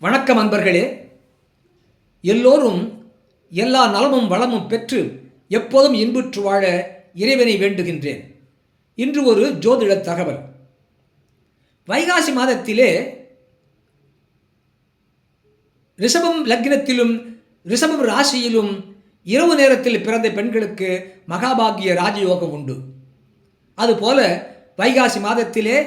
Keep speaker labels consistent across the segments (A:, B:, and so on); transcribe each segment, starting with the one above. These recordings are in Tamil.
A: வணக்கம் அன்பர்களே. எல்லோரும் எல்லா நலமும் வளமும் பெற்று எப்போதும் இன்புற்று வாழ இறைவனை வேண்டுகின்றேன். இன்று ஒரு ஜோதிட தகவல். வைகாசி மாதத்திலே ரிஷபம் லக்னத்திலும் ரிஷபம் ராசியிலும் இரவு நேரத்தில் பிறந்த பெண்களுக்கு மகாபாகிய ராஜயோகம் உண்டு. அதுபோல வைகாசி மாதத்திலே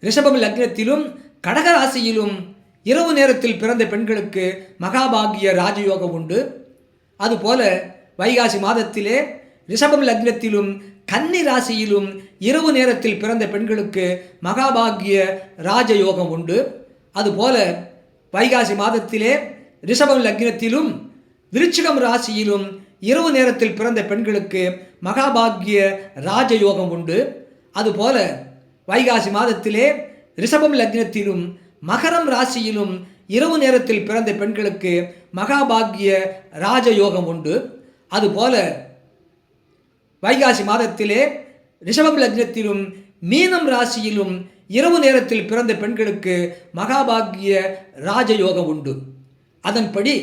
A: ரிஷபம் லக்னத்திலும் கடகராசியிலும் இரவு நேரத்தில் பிறந்த பெண்களுக்கு மகாபாகிய ராஜயோகம் உண்டு. அதுபோல வைகாசி மாதத்திலே ரிஷபம் லக்னத்திலும் கன்னி ராசியிலும் இரவு நேரத்தில் பிறந்த பெண்களுக்கு மகாபாகிய ராஜயோகம் உண்டு. அதுபோல வைகாசி மாதத்திலே ரிஷபம் லக்னத்திலும் விருச்சிகம் ராசியிலும் இரவு நேரத்தில் பிறந்த பெண்களுக்கு மகாபாகிய ராஜயோகம் உண்டு. அதுபோல வைகாசி மாதத்திலே ரிஷபம் லக்னத்திலும் மகரம் ராசியிலும் இரவு நேரத்தில் பிறந்த பெண்களுக்கு மகாபாகிய ராஜயோகம் உண்டு. அதுபோல வைகாசி மாதத்திலே ரிஷபம் லக்னத்திலும் மீனம் ராசியிலும் இரவு நேரத்தில் பிறந்த பெண்களுக்கு மகாபாகிய ராஜயோகம் உண்டு. அதன்படி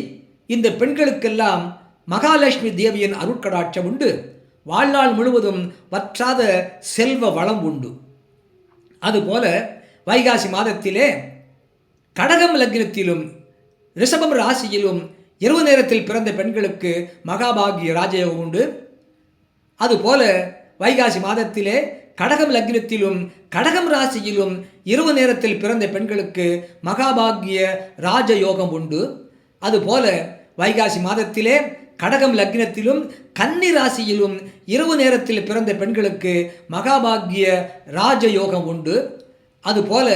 A: இந்த பெண்களுக்கெல்லாம் மகாலட்சுமி தேவியின் அருட்கடாட்சம் உண்டு. வாழ்நாள் முழுவதும் வற்றாத செல்வ வளம் உண்டு. அதுபோல வைகாசி மாதத்திலே கடகம் லக்னத்திலும் ரிஷபம் ராசியிலும் இரவு நேரத்தில் பிறந்த பெண்களுக்கு மகாபாகிய ராஜயோகம் உண்டு. அதுபோல வைகாசி மாதத்திலே கடகம் லக்னத்திலும் கடகம் ராசியிலும் இரவு நேரத்தில் பிறந்த பெண்களுக்கு மகாபாகிய ராஜயோகம் உண்டு. அதுபோல வைகாசி மாதத்திலே கடகம் லக்னத்திலும் கன்னி ராசியிலும் இரவு நேரத்தில் பிறந்த பெண்களுக்கு மகாபாகிய ராஜயோகம் உண்டு. அதுபோல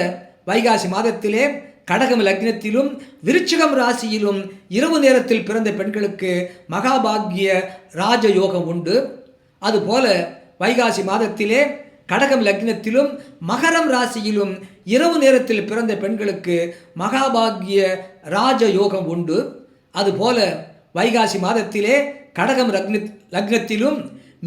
A: வைகாசி மாதத்திலே கடகம் லக்னத்திலும் விருச்சிகம் ராசியிலும் இரவு நேரத்தில் பிறந்த பெண்களுக்கு மகாபாகிய ராஜயோகம் உண்டு. அதுபோல வைகாசி மாதத்திலே கடகம் லக்னத்திலும் மகரம் ராசியிலும் இரவு நேரத்தில் பிறந்த பெண்களுக்கு மகாபாகிய ராஜயோகம் உண்டு. அதுபோல வைகாசி மாதத்திலே கடகம் லக்ன லக்னத்திலும்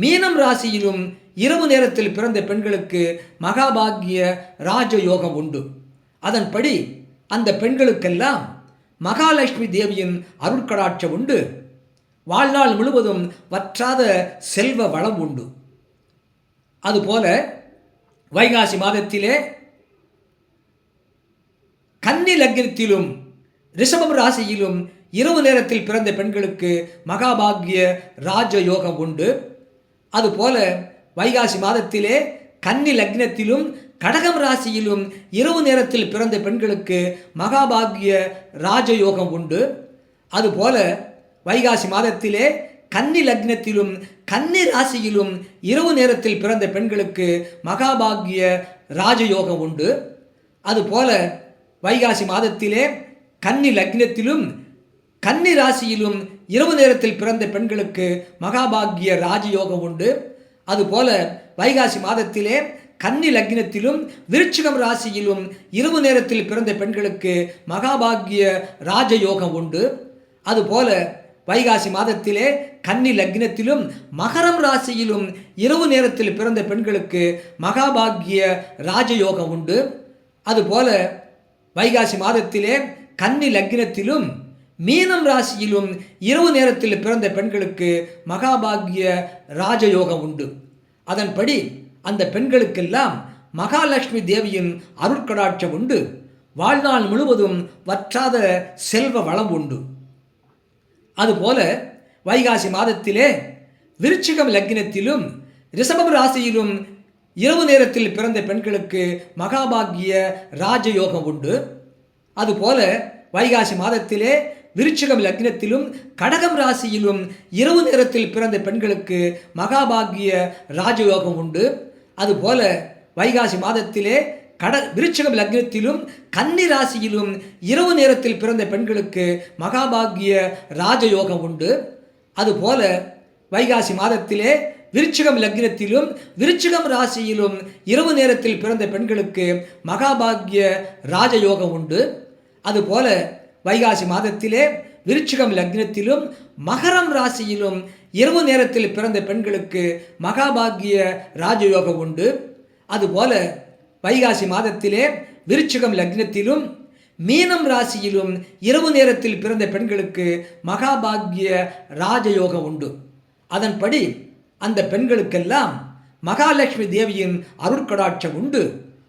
A: மீனம் ராசியிலும் இரவு நேரத்தில் பிறந்த பெண்களுக்கு மகாபாகிய ராஜயோகம் உண்டு. அதன்படி அந்த பெண்களுக்கெல்லாம் மகாலட்சுமி தேவியின் அருட்கடாட்சம் உண்டு. வாழ்நாள் முழுவதும் வற்றாத செல்வ வளம் உண்டு. அதுபோல வைகாசி மாதத்திலே கன்னி லக்னத்திலும் ரிஷபம் ராசியிலும் இரவு நேரத்தில் பிறந்த பெண்களுக்கு மகாபாகிய ராஜயோகம் உண்டு. அதுபோல வைகாசி மாதத்திலே கன்னி லக்னத்திலும் கடகம் ராசியிலும் இரவு நேரத்தில் பிறந்த பெண்களுக்கு மகாபாகிய ராஜயோகம் உண்டு. அதுபோல வைகாசி மாதத்திலே கன்னி லக்னத்திலும் கன்னி ராசியிலும் இரவு நேரத்தில் பிறந்த பெண்களுக்கு மகாபாகிய ராஜயோகம் உண்டு. அதுபோல வைகாசி மாதத்திலே கன்னி லக்னத்திலும் கன்னி ராசியிலும் இரவு நேரத்தில் பிறந்த பெண்களுக்கு மகாபாகிய ராஜயோகம் உண்டு. அதுபோல வைகாசி மாதத்திலே கன்னி லக்னத்திலும் விருச்சிகம் ராசியிலும் இரவு நேரத்தில் பிறந்த பெண்களுக்கு மகாபாகிய ராஜயோகம் உண்டு. அதுபோல வைகாசி மாதத்திலே கன்னி லக்னத்திலும் மகரம் ராசியிலும் இரவு நேரத்தில் பிறந்த பெண்களுக்கு மகாபாகிய ராஜயோகம் உண்டு. அதுபோல வைகாசி மாதத்திலே கன்னி லக்னத்திலும் மீனம் ராசியிலும் இரவு நேரத்தில் பிறந்த பெண்களுக்கு மகாபாகிய ராஜயோகம் உண்டு. அதன்படி அந்த பெண்களுக்கெல்லாம் மகாலட்சுமி தேவியின் அருட்கடாட்சம் உண்டு. வாழ்நாள் முழுவதும் வற்றாத செல்வ வளம் உண்டு. அதுபோல வைகாசி மாதத்திலே விருச்சிகம் லக்னத்திலும் ரிஷபம் ராசியிலும் இரவு நேரத்தில் பிறந்த பெண்களுக்கு மகாபாகிய ராஜயோகம் உண்டு. அதுபோல வைகாசி மாதத்திலே விருச்சிகம் லக்னத்திலும் கடகம் ராசியிலும் இரவு நேரத்தில் பிறந்த பெண்களுக்கு மகாபாகிய ராஜயோகம் உண்டு. அதுபோல வைகாசி மாதத்திலே கட விருச்சகம் லக்னத்திலும் கன்னி ராசியிலும் இரவு நேரத்தில் பிறந்த பெண்களுக்கு மகாபாகிய ராஜயோகம் உண்டு. அதுபோல வைகாசி மாதத்திலே விருச்சிகம் லக்னத்திலும் விருச்சிகம் ராசியிலும் இரவு நேரத்தில் பிறந்த பெண்களுக்கு மகாபாகிய ராஜயோகம் உண்டு. அதுபோல வைகாசி மாதத்திலே விருச்சிகம் லக்னத்திலும் மகரம் ராசியிலும் இரவு நேரத்தில் பிறந்த பெண்களுக்கு மகாபாகிய ராஜயோகம் உண்டு. அதுபோல வைகாசி மாதத்திலே விருச்சிகம் லக்னத்திலும் மீனம் ராசியிலும் இரவு நேரத்தில் பிறந்த பெண்களுக்கு மகாபாகிய ராஜயோகம் உண்டு. அதன்படி அந்த பெண்களுக்கெல்லாம் மகாலட்சுமி தேவியின் அருட்கடாட்சம் உண்டு.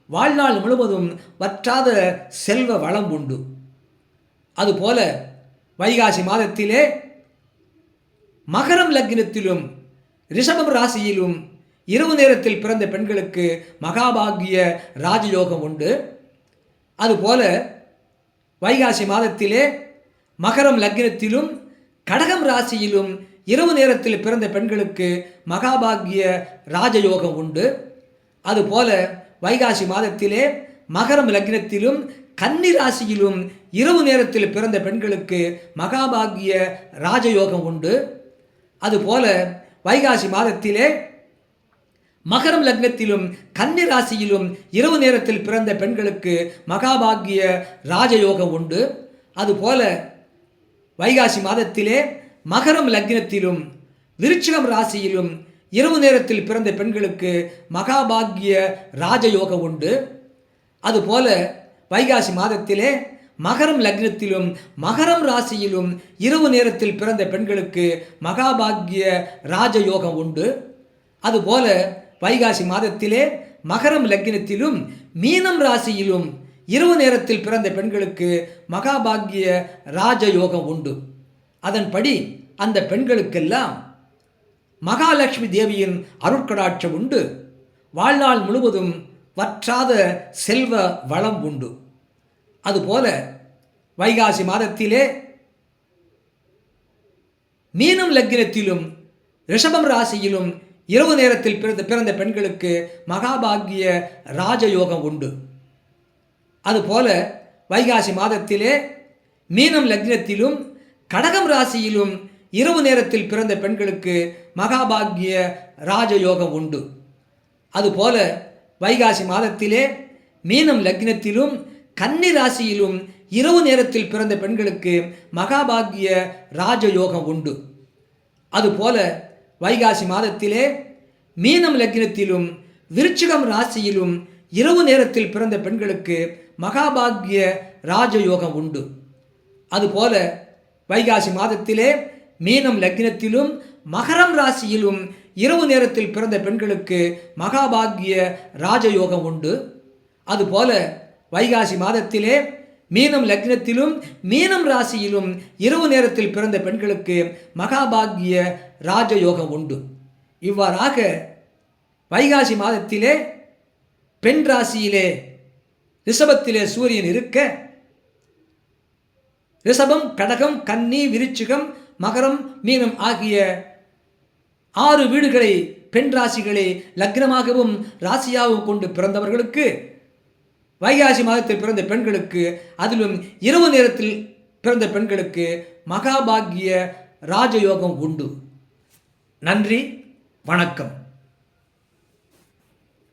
A: வாழ்நாள் முழுவதும் வற்றாத செல்வ வளம் உண்டு. அதுபோல வைகாசி மாதத்திலே மகரம் லக்னத்திலும் ரிஷபம் ராசியிலும் இரவு நேரத்தில் பிறந்த பெண்களுக்கு மகாபாகிய ராஜயோகம் உண்டு. அதுபோல வைகாசி மாதத்திலே மகரம் லக்னத்திலும் கடகம் ராசியிலும் இரவு நேரத்தில் பிறந்த பெண்களுக்கு மகாபாகிய ராஜயோகம் உண்டு. அதுபோல வைகாசி மாதத்திலே மகரம் லக்னத்திலும் கன்னி ராசியிலும் இரவு நேரத்தில் பிறந்த பெண்களுக்கு மகாபாகிய ராஜயோகம் உண்டு. அதுபோல வைகாசி மாதத்திலே மகரம் லக்னத்திலும் கன்னி ராசியிலும் இரவு நேரத்தில் பிறந்த பெண்களுக்கு மகாபாகிய ராஜயோகம் உண்டு. அதுபோல வைகாசி மாதத்திலே மகரம் லக்னத்திலும் விருச்சிகம் ராசியிலும் இரவு நேரத்தில் பிறந்த பெண்களுக்கு மகாபாகிய ராஜயோகம் உண்டு. அதுபோல வைகாசி மாதத்திலே மகரம் லக்னத்திலும் மகரம் ராசியிலும் இரவு நேரத்தில் பிறந்த பெண்களுக்கு மகாபாகிய ராஜயோகம் உண்டு. அதுபோல வைகாசி மாதத்திலே மகரம் லக்னத்திலும் மீனம் ராசியிலும் இரவு நேரத்தில் பிறந்த பெண்களுக்கு மகாபாகிய ராஜயோகம் உண்டு. அதன்படி அந்த பெண்களுக்கெல்லாம் மகாலட்சுமி தேவியின் அருட்கடாட்சம் உண்டு. வாழ்நாள் முழுவதும் வற்றாத செல்வ வளம் உண்டு. அதுபோல வைகாசி மாதத்திலே மீனம் லக்னத்திலும் ரிஷபம் ராசியிலும் இரவு நேரத்தில் பிறந்த பிறந்த பெண்களுக்கு மகாபாகிய ராஜயோகம் உண்டு. அதுபோல வைகாசி மாதத்திலே மீனம் லக்னத்திலும் கடகம் ராசியிலும் இரவு நேரத்தில் பிறந்த பெண்களுக்கு மகாபாகிய ராஜயோகம் உண்டு. அதுபோல வைகாசி மாதத்திலே மீனம் லக்னத்திலும் கன்னி ராசியிலும் இரவு நேரத்தில் பிறந்த பெண்களுக்கு மகாபாகிய ராஜயோகம் உண்டு. அதுபோல வைகாசி மாதத்திலே மீனம் லக்னத்திலும் விருச்சிகம் ராசியிலும் இரவு நேரத்தில் பிறந்த பெண்களுக்கு மகாபாகிய ராஜயோகம் உண்டு. அதுபோல வைகாசி மாதத்திலே மீனம் லக்னத்திலும் மகரம் ராசியிலும் இரவு நேரத்தில் பிறந்த பெண்களுக்கு மகாபாகிய ராஜயோகம் உண்டு. அதுபோல வைகாசி மாதத்திலே மீனம் லக்னத்திலும் மீனம் ராசியிலும் இரவு நேரத்தில் பிறந்த பெண்களுக்கு மகாபாகிய ராஜயோகம் உண்டு. இவ்வாறாக வைகாசி மாதத்திலே பெண் ராசியிலே ரிஷபத்திலே சூரியன் இருக்க ரிஷபம் கடகம் கன்னி விருச்சிகம் மகரம் மீனம் ஆகிய ஆறு வீடுகளை பெண் ராசிகளை லக்னமாகவும் ராசியாகவும் கொண்டு பிறந்தவர்களுக்கு வைகாசி மாதத்தில் பிறந்த பெண்களுக்கு அதிலும் இரவு நேரத்தில் பிறந்த பெண்களுக்கு மகாபாகிய ராஜயோகம் உண்டு. நன்றி வணக்கம்.